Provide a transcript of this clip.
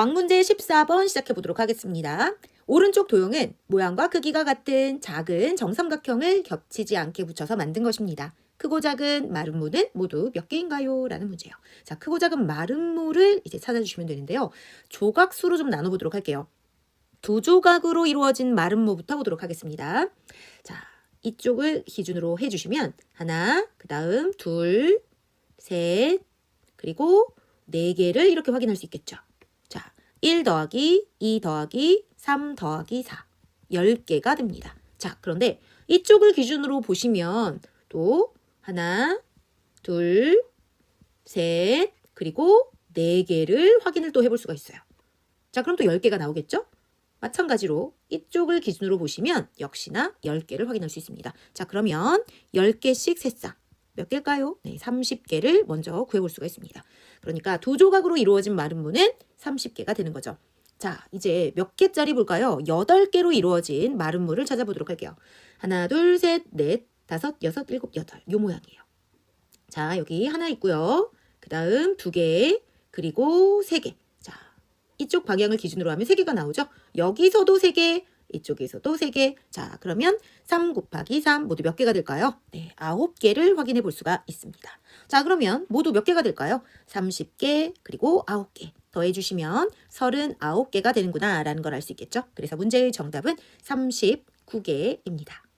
왕문제 14번 시작해 보도록 하겠습니다. 오른쪽 도형은 모양과 크기가 같은 작은 정삼각형을 겹치지 않게 붙여서 만든 것입니다. 크고 작은 마름모는 모두 몇 개인가요? 라는 문제예요. 자, 크고 작은 마름모를 이제 찾아주시면 되는데요. 조각수로 좀 나눠보도록 할게요. 두 조각으로 이루어진 마름모부터 보도록 하겠습니다. 자, 이쪽을 기준으로 해주시면 하나, 그 다음 둘, 셋, 그리고 네 개를 이렇게 확인할 수 있겠죠. 자, 1 더하기 2 더하기 3 더하기 4. 10개가 됩니다. 자, 그런데 이쪽을 기준으로 보시면 또 하나, 둘, 셋, 그리고 네 개를 확인을 또 해볼 수가 있어요. 자, 그럼 또 10개가 나오겠죠? 마찬가지로 이쪽을 기준으로 보시면 역시나 10개를 확인할 수 있습니다. 자, 그러면 10개씩 세쌍. 몇 개일까요? 네, 30개를 먼저 구해볼 수가 있습니다. 그러니까 두 조각으로 이루어진 마름모는 30개가 되는 거죠. 자, 이제 몇 개짜리 볼까요? 8개로 이루어진 마름모를 찾아보도록 할게요. 하나, 둘, 셋, 넷, 다섯, 여섯, 일곱, 여덟. 요 모양이에요. 자, 여기 하나 있고요. 그 다음 두 개, 그리고 세 개. 자, 이쪽 방향을 기준으로 하면 세 개가 나오죠? 여기서도 세 개, 이쪽에서도 세 개. 자, 그러면 3 곱하기 3 모두 몇 개가 될까요? 네, 9개를 확인해 볼 수가 있습니다. 자, 그러면 모두 몇 개가 될까요? 30개, 그리고 9개. 더해 주시면 39개가 되는구나 라는 걸 알 수 있겠죠? 그래서 문제의 정답은 39개입니다.